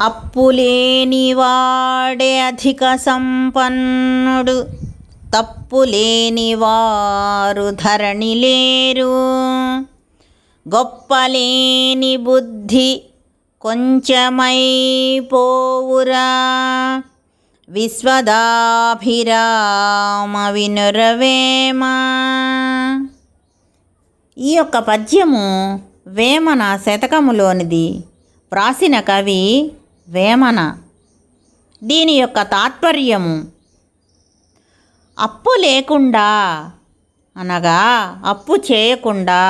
అప్పులేనివాడే అధిక సంపన్నుడు తప్పులేనివారు ధరణి లేరు గొప్పలేని బుద్ధి కొంచెమైపోవురా విశ్వదాభిరామ వినురవేమ. ఈ యొక్క పద్యము వేమన శతకములోనిది. వ్రాసిన కవి వేమన. దీని యొక్క తాత్పర్యము అప్పు లేకుండా అనగా అప్పు చేయకుండా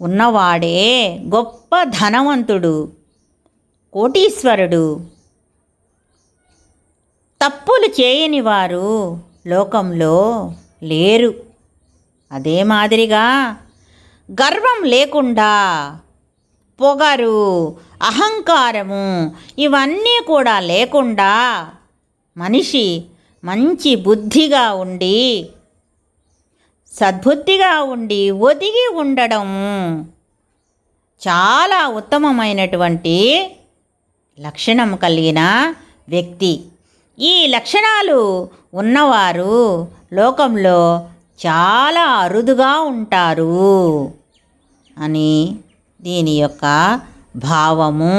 ఉన్నవాడే గొప్ప ధనవంతుడు కోటీశ్వరుడు. తప్పులు చేయని వారు లోకంలో లేరు. అదే మాదిరిగా గర్వం లేకుండా పొగరు అహంకారము ఇవన్నీ కూడా లేకుండా మనిషి మంచి బుద్ధిగా ఉండి సద్బుద్ధిగా ఉండి ఒదిగి ఉండడం చాలా ఉత్తమమైనటువంటి లక్షణం కలిగిన వ్యక్తి. ఈ లక్షణాలు ఉన్నవారు లోకంలో చాలా అరుదుగా ఉంటారు అని దీని యొక్క భావము.